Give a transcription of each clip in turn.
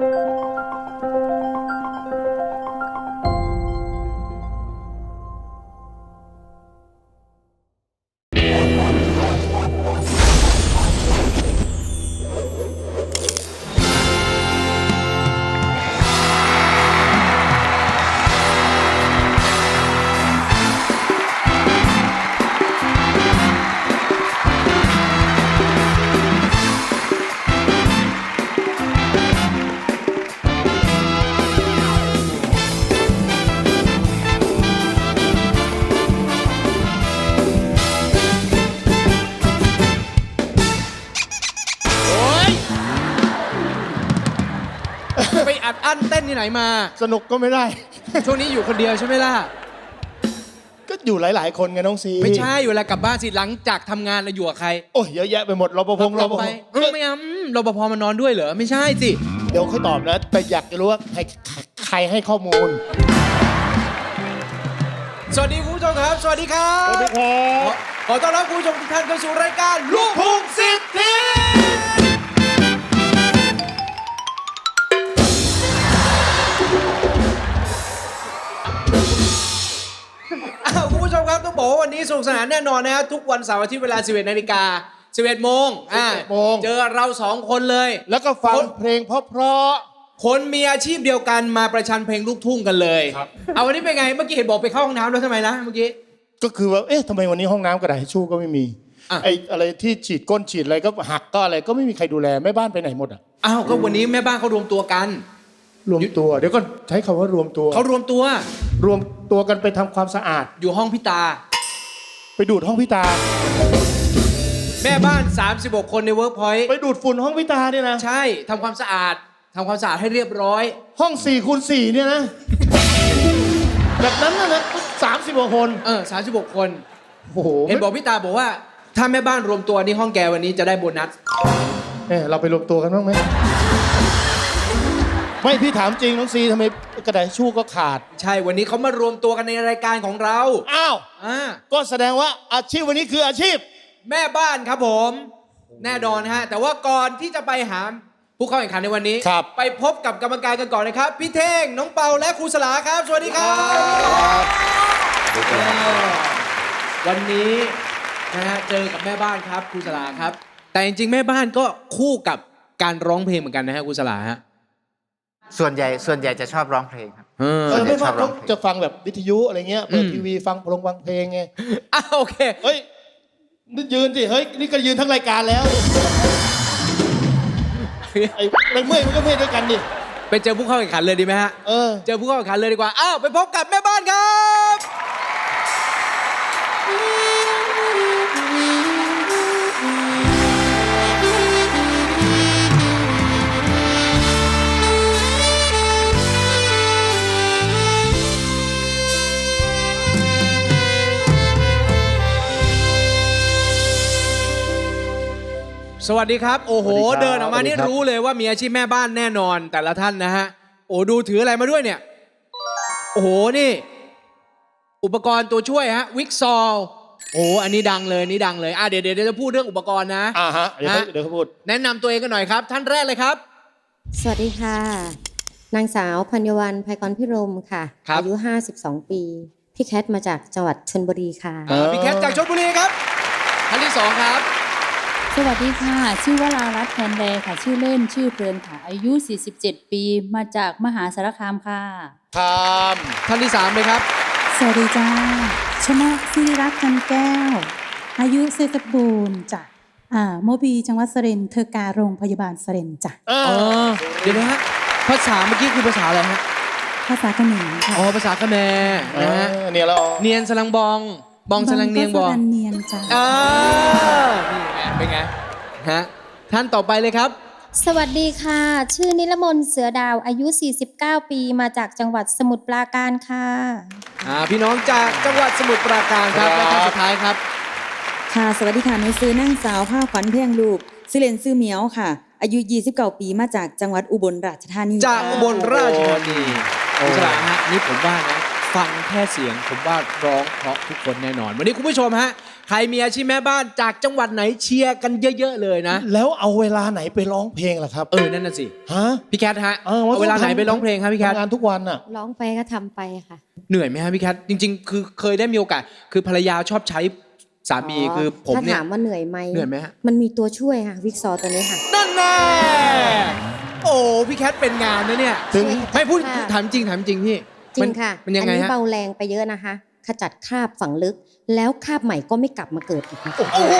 ไเต้นที่ไหนมา สนุกก็ไม่ได้ ช่วงนี้อยู่คนเดียวใช่ไหมล่ะ ก็อยู่หลาย ๆ คนไงน้องซีไม่ใช่อยู่แล้วกลับบ้านสิหลังจากทำงานแล้วอยู่กับใครโอ้ยเยอะแยะไปหมดรปภรกปลับภไปเออไม่เอาอืมรปภมานอนด้วยเหรอ ไม่ใช่สิ เดี๋ยวค่อยตอบนะแต่อยากจะรู้ว่าใครใครให้ข้อมูลสวัสดีคุณผู้ชมครับ สวัสดีครับสวัสดีครัขอบขอต้อนรับคุณผู้ชมทุกท่านเข้าสู่รายการลูกทุ่งสิทธิ ต้องบอกว่าวันนี้สนุกสนานแน่นอนนะฮะทุกวันเสาร์อาทิตย์เวลา 11นาฬิกา11โมงอ่า11โมง เจอเราสองคนเลย แล้วก็ฟังคนเพลงเพราะคนมีอาชีพเดียวกันมาประชันเพลงลูกทุ่งกันเลยครับ เอาวันนี้เป็นไง เมื่อกี้เห็นบอกไปเข้าห้องน้ำแล้วทำไมนะเมื่อกี้ ๆก็คือว่าเอ๊ะทำไมวันนี้ห้องน้ำกระดาษทิชชู่ก็ไม่มีอะ ไอ้อะไรที่ฉีดก้นฉีดอะไรก็หักก็อะไรก็ไม่มีใครดูแลแม่บ้านไปไหนหมดอะอ้าวก็วันนี้แม่บ้านเขารวมตัวกัน รวมตัว เดี๋ยวก็ใช้คำว่ารวมตัวเขารวมตัว รวมตัวกันไปทำความสะอาด อยู่ห้องพิตา ไปดูดห้องพิตา แม่บ้าน 36 คนในเวิร์กพอยต์ไปดูดฝุ่นห้องพิตาเนี่ยนะใช่ทำความสะอาดทำความสะอาดให้เรียบร้อย ห้องสี่คูณสี่เนี่ยนะแบบนั้นนะนะสามสิบกว่าคนเออ36 คน โอ้โหเห็นบอกพี่ตาบอกว่า ถ้าแม่บ้านรวมตัวนี่ห้องแกวันนี้จะได้โบนัส เอ๊ะเราไปรวมตัวกันบ้างไหม ไม่พี่ถามจริงน้องซีทำไมกระดาษทิชชู่ก็ขาด ใช่ วันนี้เขามารวมตัวกันในรายการของเราอ้าว อ่าก็แสดงว่าอาชีพวันนี้คืออาชีพ แม่บ้านครับผม แน่นอนฮะ แต่ว่าก่อนที่จะไปหาผู้เข้าแข่งขันในวันนี้ ครับ ไปพบกับกรรมการกันก่อนนะครับ พี่เท่ง น้องเปาและครูสลาครับ สวัสดีครับเออวันนี้นะฮะเจอกับแม่บ้านครับครูสลาครับ แต่จริงๆ แม่บ้านก็คู่กับการร้องเพลงเหมือนกันนะฮะครูสลาฮะ ส่วนใหญ่ส่วนใหญ่จะชอบร้องเพลงครับเออเออไม่ว่าชอบร้เขาองเพลงจะฟังแบบวิทยุอะไรเงี้ยเปิดอืม ทีวีฟังพลงฟังเพลงไงอะโอเค เฮ้ยนี่ยืนสิเฮ้ยนี่ก็ยืนทั้งรายการแล้วไอ้ไอ้เมื่อยมันก็เมื่อยด้วยกันดิไปเจอผู้เข้าแข่งขันเลยดีไหมฮะ เออ เจอผู้เข้าแข่งขันเลยดีกว่า อ้าว ไปพบกับแม่บ้านครับ สวัสดีครับ โอ้โห สวัสดีครับเดินออกมานี่สวัสดีครับ รู้เลยว่ามีอาชีพแม่บ้านแน่นอนแต่ละท่านนะฮะ โอ้ดูถืออะไรมาด้วยเนี่ย โอ้โห นี่ อุปกรณ์ตัวช่วยฮะ วิกซอลโอ้อันนี้ดังเลยอันนี่ดังเลย อะเดี๋ยวเดี๋ยวเดี๋ยวจะพูดเรื่องอุปกรณ์นะ อ่าฮะ เดี๋ยวเขาฮะ เดี๋ยวเขาพูด แนะนำตัวเองกันหน่อยครับ ท่านแรกเลยครับ สวัสดีค่ะ นางสาวพัญญวันภัยกรพิรมค่ะ ครับ อายุ 52 ปี พี่แคทมาจากจังหวัดชนบุรีค่ะ อ่า พี่แคทจากชลบุรีครับท่านที่สองครับ สวัสดีค่ะ ชื่อวรารัตน์แทนแดค่ะ ชื่อเล่นชื่อเพลินค่ะ อายุ 47 ปี มาจากมหาสารคามค่ะทามท่านที่สามเลยครับ สวัสดีจ้าชนะสิริรักษ์จันแก้ว อายุเซตบูรณ์จ้ะอ่าโมบีจังหวัดสรินทร์เธอการโรงพยาบาลสรินทร์จ้ะอ่าอ๋อเดี๋ยวนะฮะภาษาเมื่อกี้คือภาษาอะไรฮะภาษาเขมรค่ะอ๋อภาษาคะแนนะฮะเออเนี่ยเราเนียนสลังบอง บองสลังเนียงบอง ก็สลันเนียงจ้ะอ่านี่ไง เป็นไงฮะท่านต่อไปเลยครับ สวัสดีค่ะ ชื่อนิลมนต์เสือดาวอายุ 49 ปีมาจากจังหวัดสมุทรปราการค่ะอ่าพี่น้องจากจังหวัดสมุทรปราการครับและท่านสุดท้ายครับ ค่ะ สวัสดีค่ะหนูซื้อนั่งสาวผ้าขวัญเพียงลูกซื้อเลนซื้อเหมียวค่ะ อายุ 29 ปีมาจากจังหวัดอุบลราชธานีจากอุบลราชธานีโอ้คุณสลาฮะนี่ผมว่านะ ฟังแค่เสียงผมว่าร้องเพราะทุกคนแน่นอน วันนี้คุณผู้ชมฮะ ใครมีอาชีพแม่บ้านจากจังหวัดไหนเชียร์กันเยอะ ๆ เลยนะ แล้วเอาเวลาไหนไปร้องเพลงล่ะครับ เออ นั่นน่ะสิ ฮะพี่แคทฮะออเอาเวลาไหนไปร้องเพลงครับพี่แคท ทำงานทุกวันอะ ร้องไปก็ทำไปค่ะ เหนื่อยไหมฮะพี่แคท จริง ๆ คือเคยได้มีโอกาส คือภรรยาชอบใช้สามีคือผมถ้าเนี่ย ถามว่าเหนื่อยไหมเหนื่อยไหมฮะ มันมีตัวช่วยค่ะ วิกซอตัวนี้ค่ะ นั่นแน่โอ้พี่แคทเป็นงานนะเนี่ย ถึง ไม่พูดค่ะ ถามจริงถามจริงพี่จริมันงค่ะมันยังอัไงนี้ฮะ เบาแรงไปเยอะนะคะ ขจัดคราบฝังลึก แล้วคราบใหม่ก็ไม่กลับมาเกิดอีกนะคะโอ้โห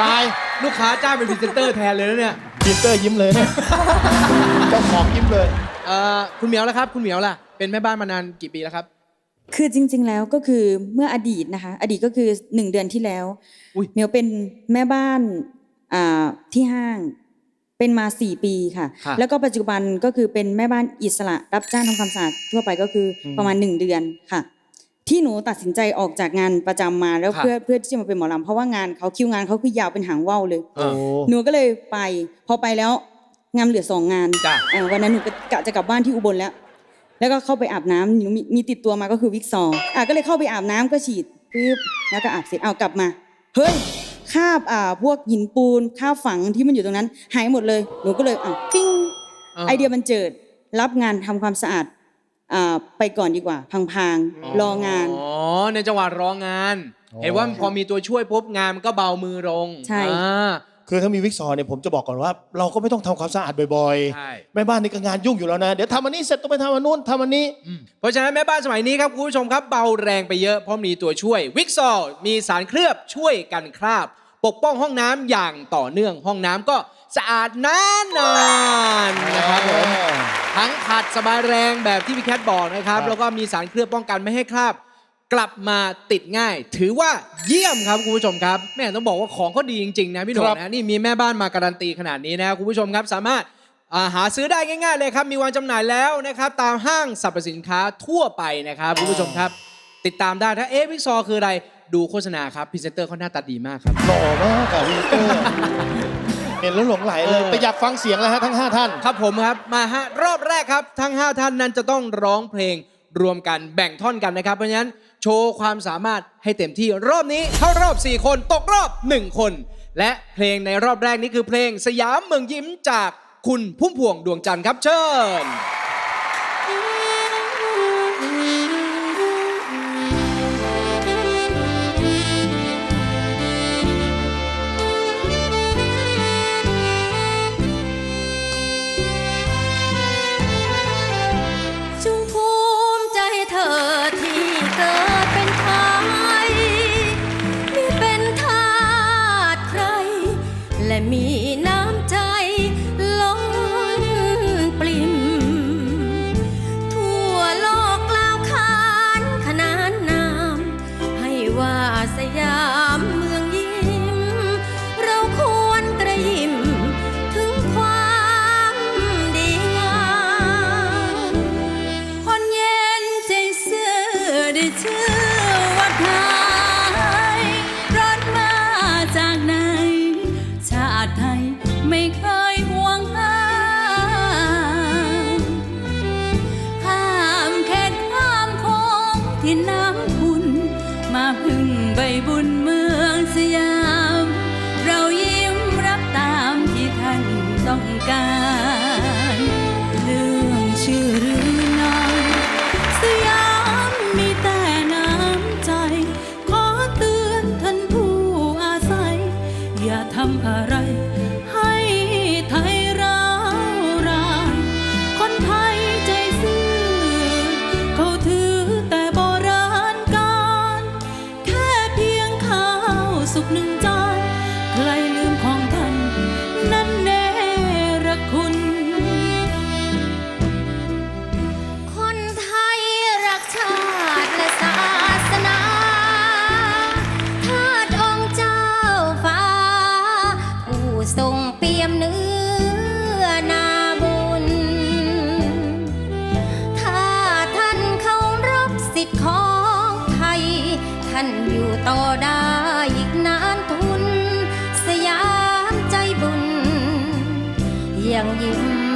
ตายลูกค้าจ้างเป็นพรีเซนเตอร์แทนเลยนะเนี่ยปีเตอร์ยิ้มเลยเนี่ยเจ้าของยิ้มเลย เอ่อคุณเหมียวแล้วครับ คุณเหมียวล่ะเป็นแม่บ้านมานานกี่ปีแล้วครับ คือจริง ๆ แล้วก็คือเมื่ออดีตนะคะ อดีตก็คือหนึ่งเดือนที่แล้วอุ๊ย เหมียวเป็นแม่บ้านอ่าที่ห้างเป็นมาสี่ปีค่ะ ค่ะแล้วก็ปัจจุบันก็คือเป็นแม่บ้านอิสระรับจ้างทำความสะอาดทั่วไปก็คืออมประมาณหนึ่งเดือนค่ะ ที่หนูตัดสินใจออกจากงานประจำมาแล้วค่ะ เพื่อเพื่อที่จะมาเป็นหมอลำเพราะว่างานเขาคิวงานเขาคือยาวเป็นหางว่าวเลย เออ หนูก็เลยไปพอไปแล้วงานเหลือสองงานจ้ะ เอ่อวันนั้นหนูก็กะจะกลับบ้านที่อุบลแล้ว แล้วก็เข้าไปอาบน้ำหนูมีมีติดตัวมาก็คือวิกซอร์อะก็เลยเข้าไปอาบน้ำก็ฉีดปึ๊บแล้วก็อาบเสร็จเอากลับมาเฮ้ยคราบอ่าพวกหินปูนคราบฝังที่มันอยู่ตรงนั้น หายหมดเลยหนูก็เลยอะปิ้ง ไอเดียมันเจิดรับงานทำความสะอาด อ่าไปก่อนดีกว่า พังๆรองาน อ๋อในจังหวัดรองานอ๋อเห็นว่าพอมีตัวช่วยปุ๊บงานมันก็เบามือลงใช่ อ่า คือถ้ามีวิกซอเนี่ยผมจะบอกก่อนว่า เราก็ไม่ต้องทำความสะอาดบ่อยใช่ ๆแม่บ้านนี่ก็งานยุ่งอยู่แล้วนะ เดี๋ยวทำอันนี้เสร็จต้องไปทำอันนู้นทำอันนี้อืมเพราะฉะนั้นแม่บ้านสมัยนี้ครับคุณผู้ชมครับเบาแรงไปเยอะเพราะมีตัวช่วยวิกซอลมีสารเคลือบช่วยกันคราบ ปกป้องห้องน้ำอย่างต่อเนื่องห้องน้ำก็ สะอาดนานนานๆนะครับผมทั้งขัดสบายแรงแบบที่พี่แคทบอกนะครับครับ แล้วก็มีสารเคลือบป้องกันไม่ให้คราบ กลับมาติดง่าย ถือว่าเยี่ยมครับคุณผู้ชมครับแม่ต้องบอกว่าของเขาดีจริงๆนะพี่หนุ่มนะนี่มีแม่บ้านมาการันตีขนาดนี้นะคุณผู้ชมครับสามารถอ่าหาซื้อได้ง่ายๆเลยครับ มีวางจำหน่ายแล้วนะครับ ตามห้างสรรพสินค้าทั่วไปนะครับคุณผู้ชมครับ ติดตามได้ถ้าเอ๊ะวิกซอคืออะไรดูโฆษณาครับพรีเซนเตอร์เขาหน้าตาดีมากครับหล่อมากอะวิก เตอร์เห็นแล้วหลงไหลเลยเออแต่อยากฟังเสียงแล้วฮะทั้ง 5 ท่าน ครับผมครับมาฮะรอบแรกครับ ทั้ง 5 ท่านนั้นจะต้องร้องเพลงรวมกันแบ่งท่อนกันนะครับ เพราะฉะนั้นโชว์ความสามารถให้เต็มที่รอบนี้เข้ารอบ 4 คนตกรอบ 1 คน และเพลงในรอบแรกนี้คือเพลงสยามเมืองยิ้มจากคุณพุ่มพวงดวงจันทร์ครับเชิญำคุณ มาพึ่งใบบุญเมืองสยาม เรายิ้มรับตามที่ท่านต้องการ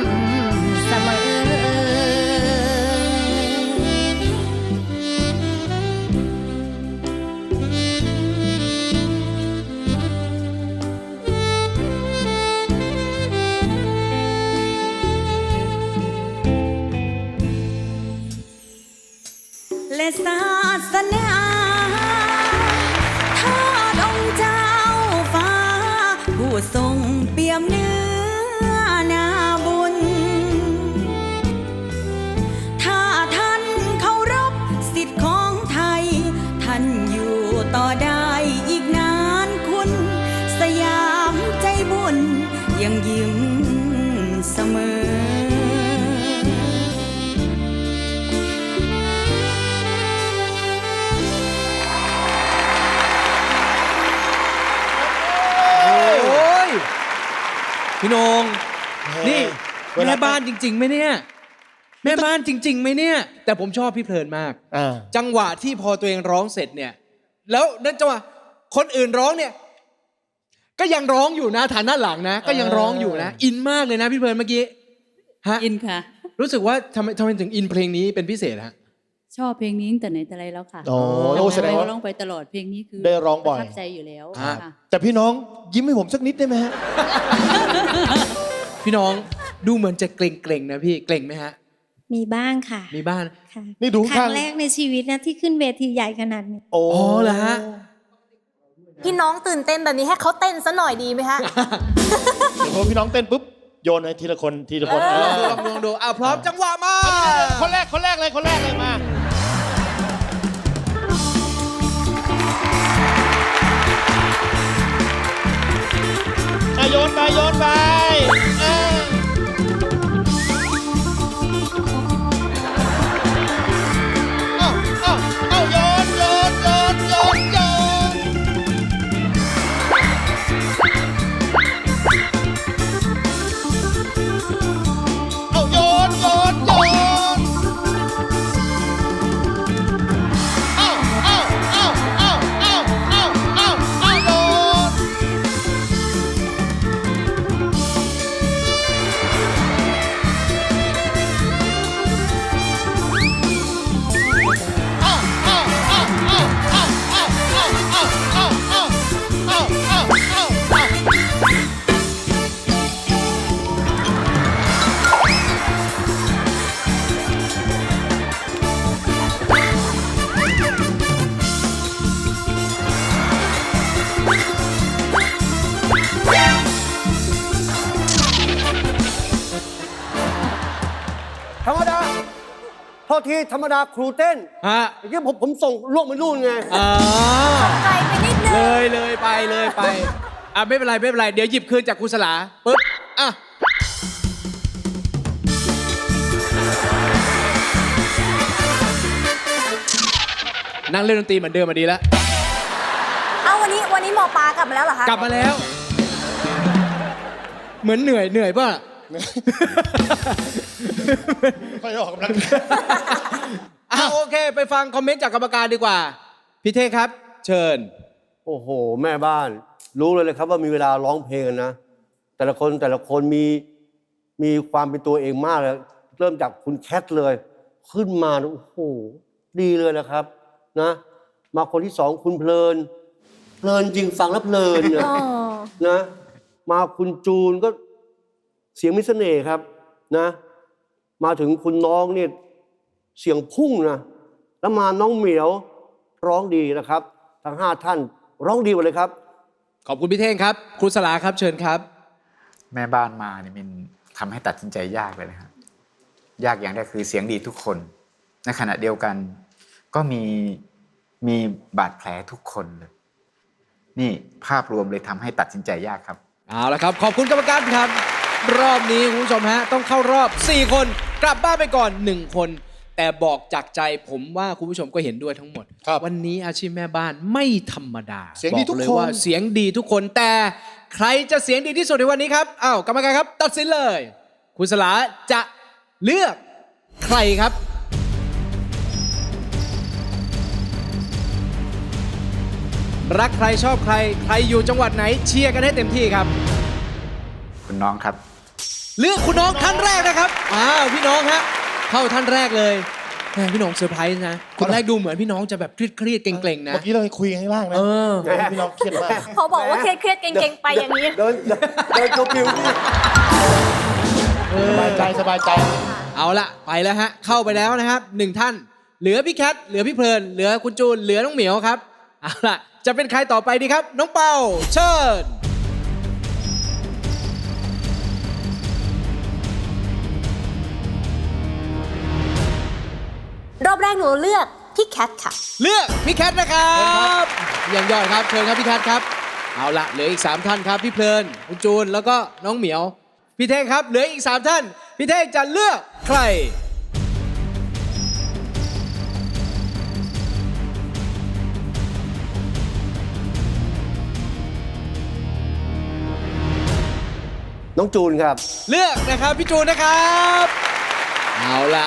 ยิ้ ต่อได้อีกนานคุณ สยามใจบุญ ยังยิ้มเสมอโอ้ยพี่โหนงนี่เวลาแม่บ้านจริงๆไหมเนี่ยแม่บ้านจริงๆไหมเนี่ย แต่ผมชอบพี่เพลินมากอ่าจังหวะที่พอตัวเองร้องเสร็จเนี่ย แล้วนั่นจังหวะคนอื่นร้องเนี่ย ก็ยังร้องอยู่นะฐานด้านหลังนะ ก็ยังร้องอยู่นะ อินมากเลยนะพี่เพลินเมื่อกี้ฮะอินค่ะ รู้สึกว่าทำไมทำไมถึงอินเพลงนี้เป็นพิเศษฮะชอบเพลงนี้ตั้งแต่ไหนแต่ไรแล้วค่ะโอ้โอ้แสดงว่าร้องไปตลอดเพลงนี้คือได้ร้องบ่อย ประทับใจอยู่แล้วครับ ค่ะแต่พี่น้องยิ้มให้ผมสักนิดได้ไหมฮะ พี่น้องดูเหมือนจะเกรงๆนะพี่เกรงไหมฮะ มีบ้างค่ะ มีบ้านค่ะนี่ดูครั้ข้างงแรกในชีวิตนะที่ขึ้นเวทีใหญ่ขนาดนี้ โอ้อ๋อเหรอฮะ พี่น้องตื่นเต้นแบบนี้ให้เขาเต้นซะหน่อยดีไหมฮะเดี๋ยวพอพี่น้องเต้นปุ๊บโยนให้ทีละคนทีละคนลองดูลองดูลองดูอะพร้อมจังหวะมาคนแรกคนแรกเลยคนแรกเลยมา อะโยนไปโยนไปเออ ทษทีธรรมดาครูเต้นฮะเมื่อกี้ผมผมส่งล่วงไปนู่นไง อ่าไกลไปนิดนึงเลยเลยไปเลยไปอะไม่เป็นไรไม่เป็นไร เดี๋ยวหยิบคืนจากครูสลาปึ๊บอะนั่งเล่นดนตรีเหมือนเดิมมาดีแล้ว เอาวันนี้วันนี้หมอปลากลับมาแล้วเหรอคะกลับมาแล้ว เหมือนเหนื่อยเหนื่อยป่ะ ค่อยออกกำลังอะโอเค ไปฟังคอมเมนต์จากกรรมการดีกว่า พี่เท่ครับ เชิญ โอ้โห แม่บ้าน รู้เลยเลยครับว่ามีเวลาร้องเพลงกันนะ แต่ละคนแต่ละคนมีมีความเป็นตัวเองมากเลยเริ่มจากคุณแคทเลย ขึ้นมาโอ้โหดีเลยนะครับ นะ มาคนที่สองคุณเพลิน เพลินจริงฟังแล้วเพลินเนี่ยอ๋อนะ มาคุณจูนก็ เสียงมิเสน่ห์ครับนะ มาถึงคุณน้องเนี่ยเสียงพุ่งนะแล้วมาน้องเหมียวร้องดีนะครับ ทั้งห้าท่านร้องดีหมดเลยครับ ขอบคุณพี่เท่งครับ ครูสลาครับเชิญครับ แม่บ้านมาเนี่ยมันทำให้ตัดสินใจยากเลยนะครับยากอย่างแรกคือเสียงดีทุกคน ในขณะเดียวกัน ก็มีมีบาดแผลทุกคนเลยนี่ภาพรวมเลยทำให้ตัดสินใจยากครับ เอาละครับ ขอบคุณกรรมการครับ รอบนี้คุณผู้ชมฮะ ต้องเข้ารอบ 4 คน กลับบ้านไปก่อน 1 คน แต่บอกจากใจผมว่าคุณผู้ชมก็เห็นด้วยทั้งหมด ครับวันนี้อาชีพแม่บ้านไม่ธรรมดาเสียงดีทุกบอเลยคนว่าเสียงดีทุกคนแต่ใครจะเสียงดีที่สุดในวันนี้ครับอ้าวกรรมการครับ ตัดสินเลย คุณสลาจะเลือกใครครับ รักใครชอบใคร ใครอยู่จังหวัดไหนเชียร์กันให้เต็มที่ครับ คุณน้องครับ เลือกคุณน้องท่านแรกนะครับอ้าวพี่น้องฮะเข้าท่านแรกเลยแหมพี่น้องเซอร์ไพรส์นะคนแรกดูเหมือนพี่น้องจะแบบเครียดๆเกรงๆนะ เมื่อกี้เราคุยกันข้างล่างนะเออพี่น้องเครียดมาก เขาบอกว่าเครียดเครียดๆเก่งๆไปอย่างนี้ เดินเดินตัวปิวนี่ สบายใจสบายใจ เอาละไปแล้วฮะเข้าไปแล้วนะครับหนึ่งท่าน เหลือพี่แคทเหลือพี่เพลิน เหลือคุณจูนเหลือน้องเหมียวครับเอาล่ะจะเป็นใครต่อไปดีครับ น้องเปาเชิญ รอบแรกหนูเลือกพี่แคทค่ะ เลือกพี่แคทนะครับเยังยอดครับเชิญครับพี่แคทครับ เอาละเหลืออีก 3 ท่านครับ พี่เพลินคุณจูนแล้วก็น้องเหมียว พี่เท่งครับเหลืออีก 3 ท่าน พี่เท่งจะเลือกใคร น้องจูนครับ เลือกนะครับพี่จูนนะครับ เอาละ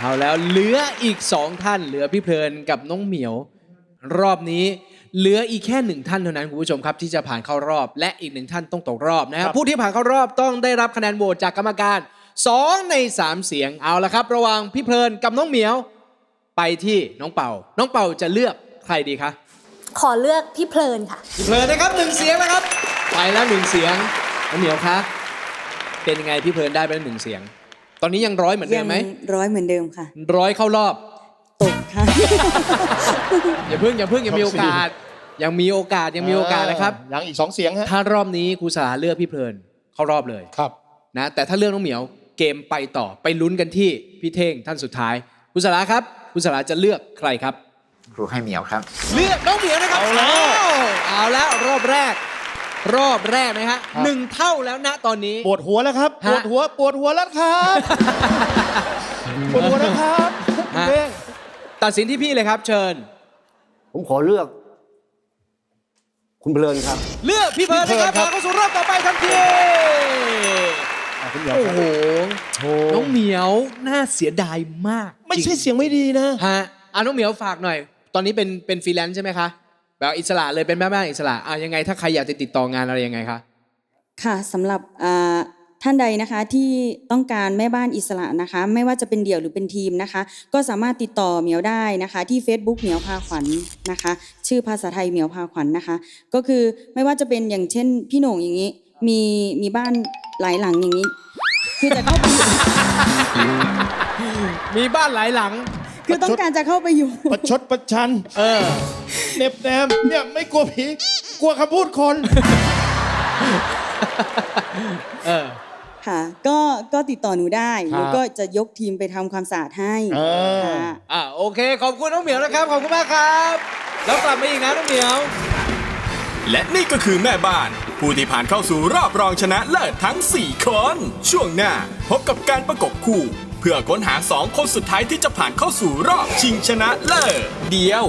เอาแล้วเหลืออีกสองท่าน เหลือพี่เพลินกับน้องเหมียว รอบนี้เหลืออีกแค่หนึ่งท่านเท่านั้นคุณผู้ชมครับที่จะผ่านเข้ารอบ และอีกหนึ่งท่านต้องตกรอบนะครับผู้ที่ผ่านเข้ารอบต้องได้รับคะแนนโหวตจากกรรมการ 2 ใน 3 เสียงเอาละครับ ระหว่างพี่เพลินกับน้องเหมียว ไปที่น้องเป่า น้องเป่าจะเลือกใครดีคะขอเลือกพี่เพลินค่ะ พี่เพลินนะครับหนึ่งเสียงนะครับ ไปแล้วหนึ่งเสียงน้องเหมียวครับเป็นยังไงพี่เพลินได้ไปแล้วหนึ่งเสียง ตอนนี้ยังร้อยเหมือนเดิยัมไหมร้อยเหมือนเดิมค่ะ ร้อยเข้ารอบ ตกค่ะ อย่าเพิ่งอย่าเพิ่งยังมีโอกาส ยังมีโอกาสยังมีโอกาสนะครับ ยังอีกสองเสียงฮะ ถ้ารอบนี้ครูสลาเลือกพี่เพลินเข้ารอบเลย ครับ นะ แต่ถ้าเลือกน้องเหมียวเกมไปต่อไปลุ้นกันที่พี่เท่งท่านสุดท้ายครูสลาครับครูสลาจะเลือกใครครับ ครูให้เหมียวครับ เลือกน้องเหมียวนะครับ เอาแล้วอ้าวเอาแล้วรอบแรก รอบแรกนะฮะครับหนึ่งเท่าแล้วนะตอนนี้ ปวดหัวแล้วครับฮะปวดหัว ปวดหัวแล้วครับ ปวดหัวแล้วครับฮะเพ่งตัดสินที่พี่เลยครับ เชิญ ผมขอเลือก คุณเพลินครับ เลือกพี่เพลินนะครับผ่านเข้าสู่รอบต่อไปทันทีอะคุณเหมียวโอ้ครับโหโอ้น้องเหมียวน่าเสียดายมากไม่ใช่จริงเสียงไม่ดีนะ ฮะอะน้องเหมียวฝากหน่อย ตอนนี้เป็นเป็นฟรีแลนซ์ใช่ไหมคะ แบบอิสระเลยเป็นแม่บ้านอิสระอะยังไงถ้าใครอยากจะติดต่องานอะไรยังไงคะค่ะสำหรับอ่าท่านใดนะคะที่ต้องการแม่บ้านอิสระนะคะ ไม่ว่าจะเป็นเดี่ยวหรือเป็นทีมนะคะ ก็สามารถติดต่อเหมียวได้นะคะ ที่ Facebook เหมียวพาขวัญนะคะ ชื่อภาษาไทยเหมียวพาขวัญนะคะ ก็คือไม่ว่าจะเป็นอย่างเช่น พี่โหน่งอย่างนี้ มีมีบ้านหลายหลังอย่างนี้ คือจะเข้าไปมีบ้านหลายหลัง คือต้องการจะเข้าไปอยู่ ประชดประชันเออเน็บแนมเนี่ยไม่กลัวผี กลัวคำพูดคน เออ ค่ะ ก็ก็ติดต่อหนูได้ครับหนูก็จะยกทีมไปทำความสะอาดให้เออ ค่ะ อะโอเค ขอบคุณน้องเหมียวนะครับ ขอบคุณมากครับ แล้วกลับมาอีกนะน้องเหมียว และนี่ก็คือแม่บ้าน ผู้ที่ผ่านเข้าสู่รอบรองชนะเลิศทั้ง 4 คน ช่วงหน้าพบกับการประกบคู่เพื่อค้นหา 2 คนสุดท้ายที่จะผ่านเข้าสู่รอบชิงชนะเลิศเดียว